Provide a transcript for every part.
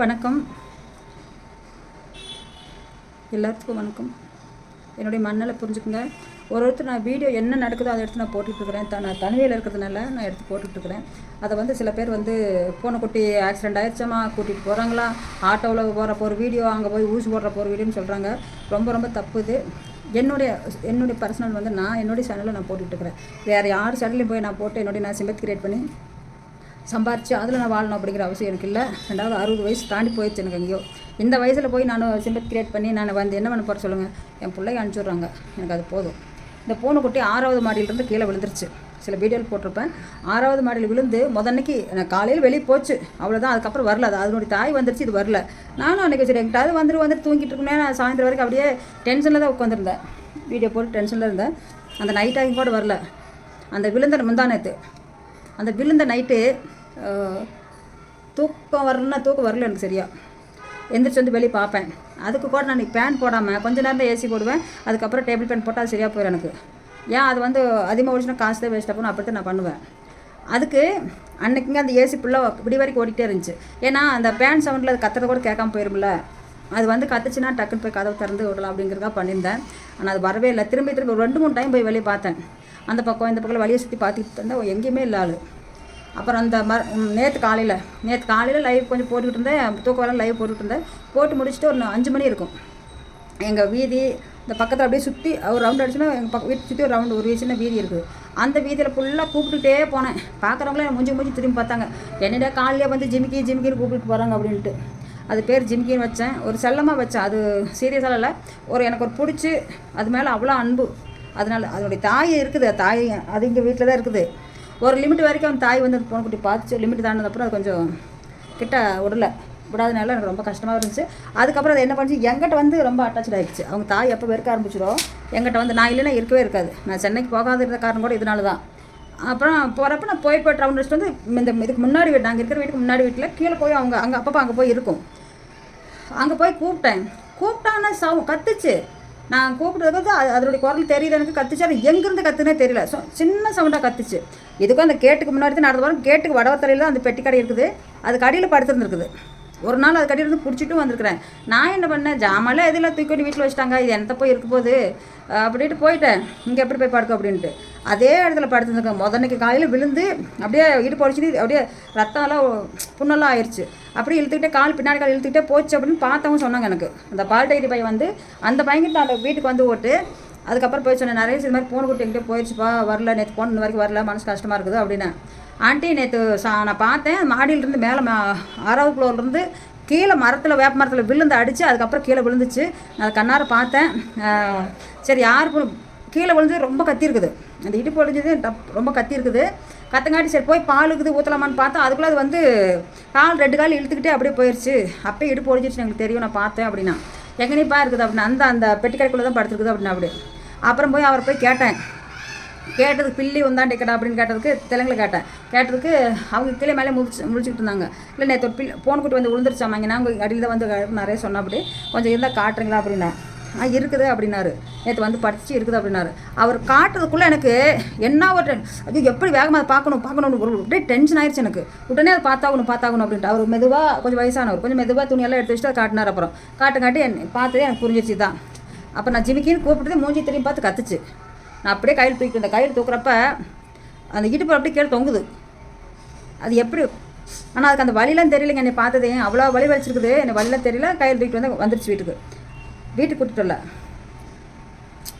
வணக்கம். எல்லாத்துக்கும் வணக்கம். என்னுடைய மண்ணலை புரிஞ்சுக்குங்க. ஒரு ஒருத்தர் நான் வீடியோ என்ன நடக்குதோ அதை எடுத்து நான் போட்டுட்ருக்கிறேன். த நான் தனிமையில் இருக்கிறதுனால நான் எடுத்து போட்டுட்ருக்கிறேன். அதை வந்து சில பேர் வந்து பூனைக்குட்டி ஆக்சிடென்ட் ஆயிடுச்சம்மா கூட்டிகிட்டு போகிறாங்களா ஆட்டோவில் போகிறப்போ ஒரு வீடியோ அங்கே போய் ஊசி போடுறப்போ ஒரு வீடியோன்னு சொல்கிறாங்க ரொம்ப ரொம்ப தப்பு இது. என்னுடைய என்னுடைய பர்சனல் வந்து நான் என்னுடைய சேனலில் நான் போட்டுட்ருக்கிறேன். வேறு யார் சேனல்லையும் போய் நான் போட்டு என்னுடைய நான் சிம்பத் கிரியேட் பண்ணி சம்பாரித்து அதில் நான் வாழணும் அப்படிங்கிற அவசியம் எனக்கு இல்லை ரெண்டாவது அறுபது வயசு தாண்டி போயிடுச்சு எனக்கு எங்கேயோ. இந்த வயசில் போய் நான் சிம்பத் கிரியேட் பண்ணி நான் வந்து என்ன பண்ண போகிற சொல்லுங்கள் என் பிள்ளைய அனுப்பிச்சுட்றாங்க. எனக்கு அது போதும். இந்த பூனைக்குட்டி ஆறாவது மாடியிலிருந்து கீழே விழுந்துருச்சு. சில வீடியோவில் போட்டிருப்பேன். ஆறாவது மாடியில் விழுந்து முதன்னைக்கு நான் காலையில் வெளியே போச்சு. அவ்வளோதான் அதுக்கப்புறம் வரல. அது அதனுடைய தாய் வந்துருச்சு. இது வரல. நானும் அன்றைக்கி சரி எங்கிட்டாவது வந்துட்டு வந்துட்டு தூங்கிட்டு இருக்கேன் நான் சாயந்தரம் வரைக்கும் அப்படியே டென்ஷனில் தான் உட்காந்துருந்தேன் வீடியோ போட்டு டென்ஷனில் இருந்தேன். அந்த நைட் கூட வரல. அந்த விழுந்த முந்தானத்து அந்த விழுந்த நைட்டு தூக்கம் வரலன்னா தூக்கம் வரல எனக்கு சரியா. எந்திரிச்சு வந்து வெளியே பார்ப்பேன். அதுக்கு கூட நான் பேன் போடாமல் கொஞ்ச நேரம் தான் ஏசி போடுவேன். அதுக்கப்புறம் டேபிள் பேன் போட்டால் அது சரியாக போயிடும் எனக்கு. ஏன் அது வந்து அதிகமாக ஓடிச்சுன்னா காசு தான் வேஸ்ட்டாக போகணும் அப்படி தான் நான் பண்ணுவேன். அதுக்கு அன்னைக்குங்க அந்த ஏசி ஃபுல்லாக இப்படி வரைக்கும் ஓடிட்டே இருந்துச்சு. ஏன்னா அந்த பேன் சவுண்டில் அது கத்துறது கூட கேட்காம போயிரும்ல. அது வந்து கத்துச்சுன்னா டக்குன்னு போய் கதவு திறந்து விடலாம் அப்படிங்கிறதா பண்ணியிருந்தேன். ஆனால் அது வரவே இல்லை. திரும்பி திரும்பி ஒரு ரெண்டு மூணு டைம் போய் வெளியே பார்த்தேன். அந்த பக்கம் இந்த பக்கம் வழியை சுற்றி பார்த்துக்கிட்டு இருந்தேன். எங்கேயுமே இல்லை ஆள். அப்புறம் அந்த ம நேற்று காலையில் நேற்று காலையில் லைவ் கொஞ்சம் போட்டுக்கிட்டு இருந்தேன் தூக்கம் லைவ் போட்டுக்கிட்டு இருந்தேன் போட்டு முடிச்சுட்டு ஒரு அஞ்சு மணி இருக்கும். எங்கள் வீதி இந்த பக்கத்தில் அப்படியே சுற்றி ஒரு ரவுண்ட் அடிச்சுன்னா எங்கள் பக்கம் வீட்டு சுற்றி ஒரு ரவுண்டு ஒரு சின்ன வீதி இருக்குது அந்த வீதியில் ஃபுல்லாக கூப்பிட்டுட்டே போனேன். பார்க்குறவங்களே மூஞ்சி மூஞ்சி திரும்பி பார்த்தாங்க. என்னடா காலையிலே வந்து ஜிமிக்கி ஜிமிக்கின்னு கூப்பிட்டு போகிறாங்க அப்படின்ட்டு. அது பேர் ஜிமிக்கின்னு வச்சேன். ஒரு செல்லமாக வச்சேன். அது சீரியஸாக இல்லை. ஒரு எனக்கு ஒரு பிடிச்சி அது மேலே அவ்வளோ அன்பு. அதனால் அதனுடைய தாய் இருக்குது. தாய் அது இங்கே வீட்டில் தான் இருக்குது. ஒரு லிமிட் வரைக்கும் அவன் தாய் வந்து அந்த பொண்ணுக்குட்டி பார்த்துச்சு. லிமிட் தாண்டினதுக்கப்புறம் அது கொஞ்சம் கிட்ட விடல. விடாதனால எனக்கு ரொம்ப கஷ்டமாக இருந்துச்சு. அதுக்கப்புறம் அது என்ன பண்ணுச்சு? எங்கிட்ட வந்து ரொம்ப அட்டாச் ஆகிடுச்சு அவங்க தாய் எப்போ வெறுக்க ஆரம்பிச்சிடும் எங்கிட்ட வந்து நான் இல்லைன்னா இருக்கவே இருக்காது. நான் சென்னைக்கு போகாத இருந்த காரணம் கூட இதனால தான். அப்புறம் போகிறப்ப நான் போய் போய் ரவுண்ட் வந்து இந்த இதுக்கு முன்னாடி வீடு நாங்கள் இருக்கிற வீட்டுக்கு முன்னாடி வீட்டில் கீழே போய் அவங்க அங்கே அப்பப்போ அங்கே போய் இருக்கும். அங்கே போய் கூப்பிட்டேன். கூப்பிட்டாங்கன்னா சவு கத்துச்சு. நான் கூப்பிட்டதுக்கு அது அதனுடைய குரல் தெரியுது எனக்கு கத்துச்சு. அது எங்கேருந்து கத்துனே தெரியல. ஸோ சின்ன சவுண்டாக கத்துச்சு. இதுக்கும் அந்த கேட்டுக்கு முன்னாடி தான் நடந்து வரும் கேட்டுக்கு வடவத்தலையில் தான் அந்த பெட்டி கடை இருக்குது. அதுக்கு அடியில் படுத்துருந்துருக்குது. ஒரு நாள் அது கட்டியிருந்து பிடிச்சிட்டும் வந்திருக்கிறேன். நான் என்ன பண்ணேன்? ஜாமான்லாம் எதில் தூக்கி கொண்டு வீட்டில் வச்சுட்டாங்க. இது எந்த போய் இருக்க போகுது? அப்படின்ட்டு போயிட்டேன். இங்கே எப்படி போய் படுக்க அப்படின்ட்டு. அதே இடத்துல படுத்துருக்கேன் முதன்னைக்கு காலையில் விழுந்து அப்படியே இடுப்பு உடச்சிட்டு அப்படியே ரத்தம்லாம் புண்ணெல்லாம் ஆயிடுச்சு அப்படியே இழுத்துக்கிட்டே கால் பின்னாடி கால் இழுத்துக்கிட்டே போச்சு அப்படின்னு பார்த்தவங்க சொன்னாங்க எனக்கு. அந்த பால்டைரி பையன் வந்து அந்த பையன்கிட்ட அந்த வீட்டுக்கு வந்து ஓட்டு. அதுக்கப்புறம் போய் சொன்னேன் நிறைய இது மாதிரி போன குட்டி எங்கிட்ட போயிடுச்சுப்பா வரல. நேற்று போன இந்த வரைக்கும் வரல. மனசு கஷ்டமாக இருக்குது அப்படின்னு ஆண்டி நேற்று சா நான் பார்த்தேன் மாடியிலேருந்து மேலே மா ஆறாவது ஃப்ளோர்லேருந்து கீழே மரத்தில் வேப்ப மரத்தில் விழுந்து அடித்து அதுக்கப்புறம் கீழே விழுந்துச்சு. நான் கண்ணார பார்த்தேன். சரி யார் கீழே விழுந்து ரொம்ப கத்திருக்குது அந்த இடுப்பு ஒழிஞ்சது ரொம்ப கத்திருக்குது கத்தங்காட்டி சரி போய் பால் இருக்குது ஊற்றலாமான்னு பார்த்தா அதுக்குள்ளே அது வந்து கால் ரெண்டு கால் இழுத்துக்கிட்டே அப்படியே போயிடுச்சு அப்பயே இடுப்பு ஒழிஞ்சிருச்சு எனக்கு தெரியும் நான் பார்த்தேன் அப்படின்னா. எங்கனைப்பா இருக்குது அப்படின்னா அந்த அந்த பெட்டிக்கடைக்குள்ளே தான் படுத்துருக்குது அப்படின்னா அப்படி. அப்புறம் போய் அவரை போய் கேட்டேன். கேட்டதுக்கு பில்லி வந்தான் டிக்கெட் அப்படின்னு கேட்டதுக்கு தெலுங்கில் கேட்டேன். கேட்டதுக்கு அவங்க கீழே மேலே முடிச்சு முடிச்சுட்டு இருந்தாங்க. இல்லை நேற்று பில் ஃபோன் கூட்டி வந்து விழுந்துருச்சாமாங்க நாங்கள் அடியில் தான் வந்து நிறைய சொன்ன அப்படி. கொஞ்சம் இருந்தால் காட்டுறீங்களா அப்படின்னா. ஆ இருக்குது அப்படின்னாரு. நேற்று வந்து படிச்சு இருக்குது அப்படின்னாரு. அவர் காட்டுறதுக்குள்ளே எனக்கு என்ன ஒரு அது எப்படி வேகமாக அதை பார்க்கணும் பார்க்கணும்னு ஒரு அப்படியே டென்ஷன் ஆயிடுச்சு எனக்கு. உடனே அதை பார்த்தாகணும் பார்த்தாகணும் அப்படின்ட்டு. அவர் மெதுவாக கொஞ்சம் வயசானவர். கொஞ்சம் மெதுவாக துணியெல்லாம் எடுத்து வச்சுட்டு அதை காட்டினார் அப்புறம். காட்டு காட்டி பார்த்ததே எனக்கு புரிஞ்சிச்சு தான் அப்போ நான் ஜிமிக்கின்னு கூப்பிட்டு மூஞ்சி திரும்பி பார்த்து கத்துச்சு. நான் அப்படியே கையில் தூக்கிட்டு இருந்தேன். கையில் தூக்குறப்ப அந்த இடுப்பு அப்படியே கீழே தொங்குது. அது எப்படி? ஆனால் அதுக்கு அந்த வழியெலாம் தெரியலங்க. என்னை பார்த்ததே அவ்வளோ வழி வலிச்சிருக்குது. என்னை வழியெலாம் தெரியல. கையில் தூக்கிட்டு வந்து வந்துருச்சு வீட்டுக்கு. வீட்டுக்கு கொடுத்துட்டல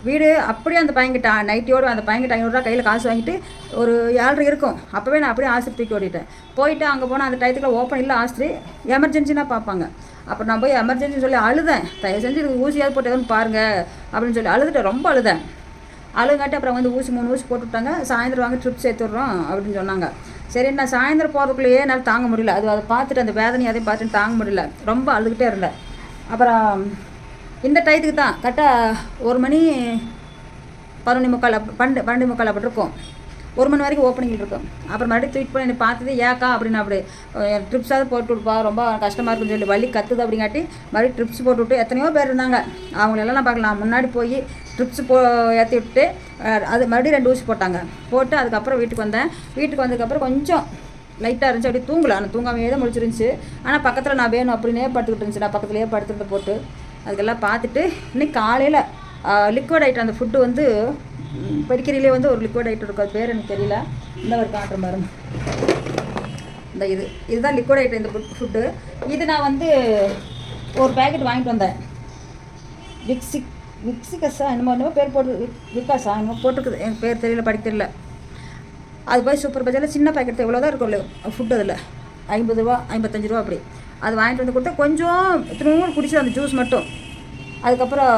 வீடு அப்படியே அந்த பையன்கிட்ட நைட்டியோடு அந்த பையன்கிட்ட ஐநூறுரூவா கையில் காசு வாங்கிட்டு ஒரு ஏழரை இருக்கும். அப்போவே நான் அப்படியே ஆஸ்பத்திரி தூக்கி ஓடிட்டேன் போயிட்டு அங்கே போனால் அந்த டயத்துக்குள்ள ஓப்பன் இல்லை ஆஸ்பத்திரி. எமர்ஜென்சினா பார்ப்பாங்க. அப்புறம் நான் போய் எமர்ஜென்சின்னு சொல்லி அழுதேன். தயவு செஞ்சு இதுக்கு ஊசியாவது போட்டு எதுவும் பாருங்கள் அப்படின்னு சொல்லி அழுதுட்டேன். ரொம்ப அழுதேன். அழுங்காட்டி அப்புறம் வந்து ஊசி மூணு ஊசி போட்டு விட்டாங்க சாயந்தரம் வாங்க ட்ரிப் சேர்த்துட்றோம் அப்படின்னு சொன்னாங்க. சரி நான் சாயந்தரம் போகிறதுக்குள்ளேயே என்னால் தாங்க முடியல. அது அதை பார்த்துட்டு அந்த வேதனை அதையும் பார்த்துட்டு தாங்க முடியல. ரொம்ப அழுதுகிட்டே இருந்தேன். அப்புறம் இந்த டயத்துக்கு தான் கரெக்டாக ஒரு மணி பதினொன்று முக்கால் பன்னெண்டு பன்னெண்டு முக்கால் அப்படி இருக்கும். ஒரு மணி வரைக்கும் ஓப்பனிங் இருக்கும். அப்புறம் மறுபடியும் ட்வீட் பண்ணி என்னை பார்த்தது ஏக்கா அப்படின்னு அப்படி. ட்ரிப்ஸாவது போட்டு விட்பா ரொம்ப கஷ்டமாக இருக்குன்னு சொல்லி வலி கற்றுது அப்படிங்காட்டி மறுபடியும் ட்ரிப்ஸ் போட்டு விட்டு எத்தனையோ பேர் இருந்தாங்க. அவங்களெல்லாம் நான் பார்க்கலாம் முன்னாடி போய் ட்ரிப்ஸ் போ ஏற்றி விட்டு அது மறுபடியும் ரெண்டு ஊசி போட்டாங்க. போட்டு அதுக்கப்புறம் வீட்டுக்கு வந்தேன். வீட்டுக்கு வந்ததுக்கப்புறம் கொஞ்சம் லைட்டாக இருந்துச்சு. அப்படியே தூங்கலை. ஆனால் தூங்காமையே தான் முடிச்சிருந்துச்சு ஆனால் பக்கத்தில் நான் வேணும் அப்படின்னே படுத்துக்கிட்டு இருந்துச்சு நான் பக்கத்துலேயே படுத்துட்டு போட்டு அதுக்கெல்லாம் பார்த்துட்டு இன்னைக்கு காலையில் லிக்விட் ஐட்டம் அந்த ஃபுட்டு வந்து ம், வந்து ஒரு லிக்விட் ஐட்டம் இருக்கும் அது பேர் எனக்கு தெரியல. இந்த ஒரு காட்டுற மருந்து இந்த இது இதுதான் லிக்விட் ஐட்டம் இந்த ஃபுட்டு இது நான் வந்து ஒரு பேக்கெட் வாங்கிட்டு வந்தேன். விக்ஸிக் விக்ஸிகஸா என்னமோ என்னமோ பேர் போட்டு விக்காஸா என்னமோ போட்டிருக்குது. எனக்கு பேர் தெரியல படிக்க தெரியல. அது போய் சூப்பர் பஜாரில் சின்ன பேக்கெட் எவ்வளோ தான் இருக்கும் ஃபுட் அதில். ஐம்பது ரூபா ஐம்பத்தஞ்சு ரூபா அப்படி. அது வாங்கிட்டு வந்து கொடுத்தா கொஞ்சம் திரும்பவும் குடிச்சு அந்த ஜூஸ் மட்டும். அதுக்கப்புறம்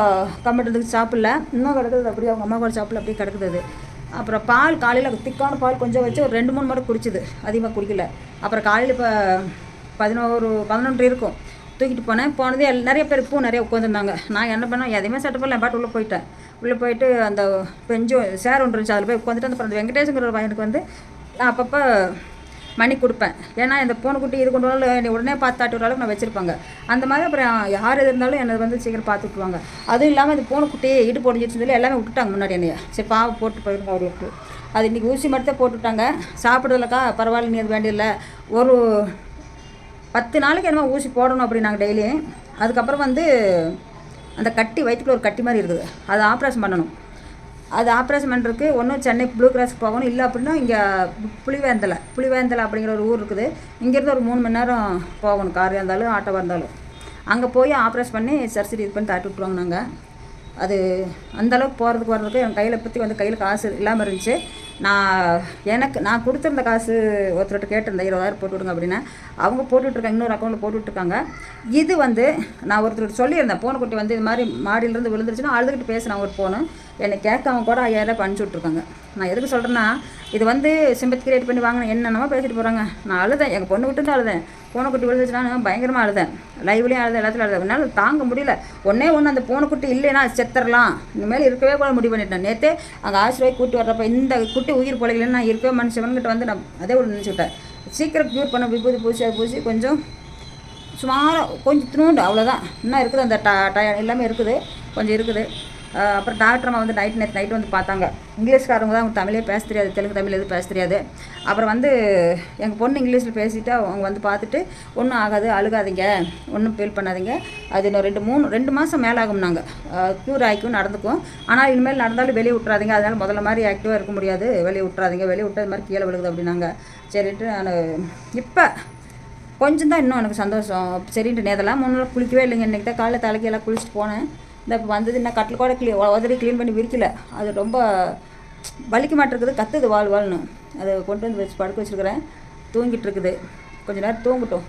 கம்மிட்டதுக்கு சாப்பிடல. இன்னும் கிடக்குது அப்படியே அவங்க அம்மா கூட சாப்பிடல அப்படியே கிடக்குது அது. அப்புறம் பால் காலையில் திக்கான பால் கொஞ்சம் வச்சு ஒரு ரெண்டு மூணு மட்டும் குடிச்சிது. அதிகமாக குடிக்கல. அப்புறம் காலையில் இப்போ பதினோரு பதினொன்று இருக்கும். தூக்கிட்டு போனேன். போனது எல் நிறைய பேர் பூ நிறைய உட்காந்துருந்தாங்க நான் என்ன பண்ணேன்? எதையுமே சட்டை பண்ணல பாட்டு உள்ளே போயிட்டேன். உள்ளே போயிட்டு அந்த பெஞ்சு சேர் ஒன்று இருந்துச்சு. அதில் போய் உட்காந்துட்டு அந்த அந்த வெங்கடேஷங்கிற பையனுக்கு வந்து நான் அப்பப்போ மணி கொடுப்பேன். ஏன்னா இந்த பூனைக்குட்டி இது கொண்டு வரல என்னை உடனே பார்த்து தாட்டி அளவுக்கு நான் வச்சுருப்பாங்க. அந்த மாதிரி அப்புறம் யார் எது இருந்தாலும் என்னை வந்து சீக்கிரம் பார்த்து விட்ருவாங்க அதுவும் இல்லாமல் இந்த பூனைக்குட்டி இடு போட்டுச்சுன்னு சொல்லி எல்லாமே விட்டுட்டாங்க முன்னாடி என்னைய. சரி பாவம் போட்டு போயிருங்க அவர்களுக்கு அது இன்றைக்கி ஊசி மட்டும் தான் போட்டுவிட்டாங்க சாப்பிடுறதுலக்கா பரவாயில்ல நீ அது வேண்டியதில்ல. ஒரு பத்து நாளைக்கு என்னமோ ஊசி போடணும் அப்படின்னாங்க டெய்லியும் அதுக்கப்புறம் வந்து அந்த கட்டி வயிற்றுக்குள்ள ஒரு கட்டி மாதிரி இருக்குது அதை ஆப்ரேஷன் பண்ணணும். அது ஆப்ரேஷன் பண்ணுறதுக்கு ஒன்றும் சென்னை ப்ளூ கிராஸ்க்கு போகணும். இல்லை அப்படின்னா இங்கே புளிவேந்தலை. புளிவேந்தலை அப்படிங்கிற ஒரு ஊர் இருக்குது. இங்கேருந்து ஒரு மூணு மணி நேரம் போகணும். கார் இருந்தாலும் ஆட்டோவாக இருந்தாலும். அங்கே போய் ஆப்ரேஷன் பண்ணி சர்ஜரி இது பண்ணி தாட்டி விட்ருவாங்க நாங்கள் அது அந்தளவுக்கு போகிறதுக்கு வர்றதுக்கு என் கையில் பற்றி வந்து கையில் காசு இல்லாமல் இருந்துச்சு. நான் எனக்கு நான் கொடுத்துருந்த காசு ஒருத்தர்கிட்ட கேட்டிருந்தேன். இருபதாயிரம் போட்டு விடுங்க அப்படின்னா. அவங்க போட்டுட்ருக்காங்க இன்னொரு அக்கௌண்ட்டில் போட்டுட்ருக்காங்க இது வந்து நான் ஒருத்தர் சொல்லியிருந்தேன். பூனைக்குட்டி வந்து இது மாதிரி மாடியிலேருந்து விழுந்துருச்சுன்னா அழுதுகிட்டு பேசினேன் ஒரு ஃபோனு என்னை கேட்காம கூட ஐயாயிரம் அனுப்பிச்சி விட்ருக்காங்க நான் எதுக்கு சொல்கிறேன்னா இது வந்து சிம்பத்தி கிரியேட் பண்ணி வாங்கின என்னென்னமோ பேசிட்டு போகிறாங்க நான் அழுதேன். எங்கள் பொண்ணு விட்டு தான் அழுதேன் பூனைக்குட்டி விழுந்துச்சுன்னா பயங்கரமாக அழுதேன். லைவ்லேயும் அழுதேன் எல்லாத்துலையும் அழுதேன். என்னால் தாங்க முடியல. ஒன்றே ஒன்று அந்த பூனைக்குட்டி இல்லைன்னா செத்துடலாம் செத்துறலாம். இனிமேல் இருக்கவே கூட முடிவு பண்ணிட்டேன். நேற்று அங்கே ஆசிரியை கூட்டி வர்றப்ப இந்த குட்டி உயிர் பொழைக்கலன்னு நான் இருக்கவே மனுஷவன்கிட்ட வந்து நான் அதே ஒரு நினச்சிக்கிட்டேன். சீக்கிரம் க்யூர் பண்ண விபூதி பூசி அது பூசி கொஞ்சம் சுமாராக கொஞ்சம் தினோண்டு அவ்வளோதான் இன்னும் இருக்குது அந்த ட டயர் எல்லாமே இருக்குது. கொஞ்சம் இருக்குது. அப்புறம் டாக்டர் அம்மா வந்து நைட் நேற்று நைட்டு வந்து பார்த்தாங்க. இங்கிலீஷ்காரங்க தான் அவங்க தமிழே பேச தெரியாது தெலுங்கு தமிழ் எதுவும் பேச தெரியாது. அப்புறம் வந்து எங்கள் பொண்ணு இங்கிலீஷில் பேசிட்டு அவங்க வந்து பார்த்துட்டு ஒன்றும் ஆகாது அழுகாதீங்க. ஒன்றும் ஃபீல் பண்ணாதீங்க. அது இன்னும் ரெண்டு மூணு ரெண்டு மாதம் மேலே ஆகும் நாங்கள் க்யூர் ஆகிக்கும் நடந்துக்கும். ஆனால் இனிமேல் நடந்தாலும் வெளியே விட்றாதீங்க அதனால் முதல்ல மாதிரி ஆக்டிவாக இருக்க முடியாது. வெளியே விட்றாதீங்க வெளியே விட்டு அது மாதிரி கீழே விழுகுது அப்படின்னாங்க. சரின்ட்டு நான் இப்போ கொஞ்சம் தான் இன்னும் எனக்கு சந்தோஷம். சரின்ட்டு நேதெல்லாம் மூணு குளிக்கவே இல்லைங்க. இன்றைக்கி தான் காலைல தலைக்கு எல்லாம் குளிச்சுட்டு போனேன். இந்த இப்போ வந்தது என்ன கட்டில் கூட க்ளீ உதறி க்ளீன் பண்ணி விரிக்கல. அது ரொம்ப வலிக்க மாட்டிருக்குது கத்துது வாழ் வாழ்னு. அதை கொண்டு வந்து வச்சு படுக்க வச்சுருக்கிறேன். தூங்கிட்டு இருக்குது. கொஞ்சம் நேரம் தூங்கட்டும்.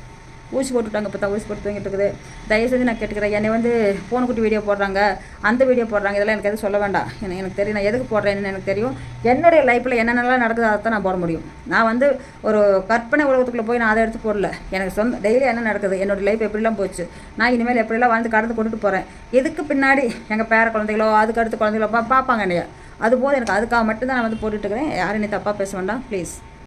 ஊசி போட்டுவிட்டாங்க இப்போ தான் ஊசி போட்டு தூங்கிட்டு இருக்குது. தயவு செஞ்சு நான் கேட்டுக்கிறேன். என்னை வந்து ஃபோன் குட்டி வீடியோ போடுறாங்க. அந்த வீடியோ போடுறாங்க. இதெல்லாம் எனக்கு எதுவும் சொல்ல வேண்டாம். எனக்கு எனக்கு தெரியும். நான் எதுக்கு போடுறேன்னு எனக்கு தெரியும். என்னுடைய லைஃப்பில் என்னென்னலாம் நடக்குது அதை தான் நான் போட முடியும். நான் வந்து ஒரு கற்பனை உலகத்துக்குள்ளே போய் நான் அதை எடுத்து போடல. எனக்கு சொந்த டெய்லி என்ன நடக்குது? என்னோடய லைஃப் எப்படிலாம் போச்சு? நான் இனிமேல் எப்படிலாம் வாழ்ந்து கடந்து கொண்டுட்டு போகிறேன் இதுக்கு பின்னாடி எங்கள் பேர குழந்தைகளோ அதுக்கு அடுத்த குழந்தைகளோ பா பார்ப்பாங்க என்னைய. அதுபோல் எனக்கு அதுக்காக மட்டும்தான் நான் வந்து போட்டுட்டு இருக்கிறேன். யாரும் என்னை தப்பாக பேச வேண்டாம். ப்ளீஸ்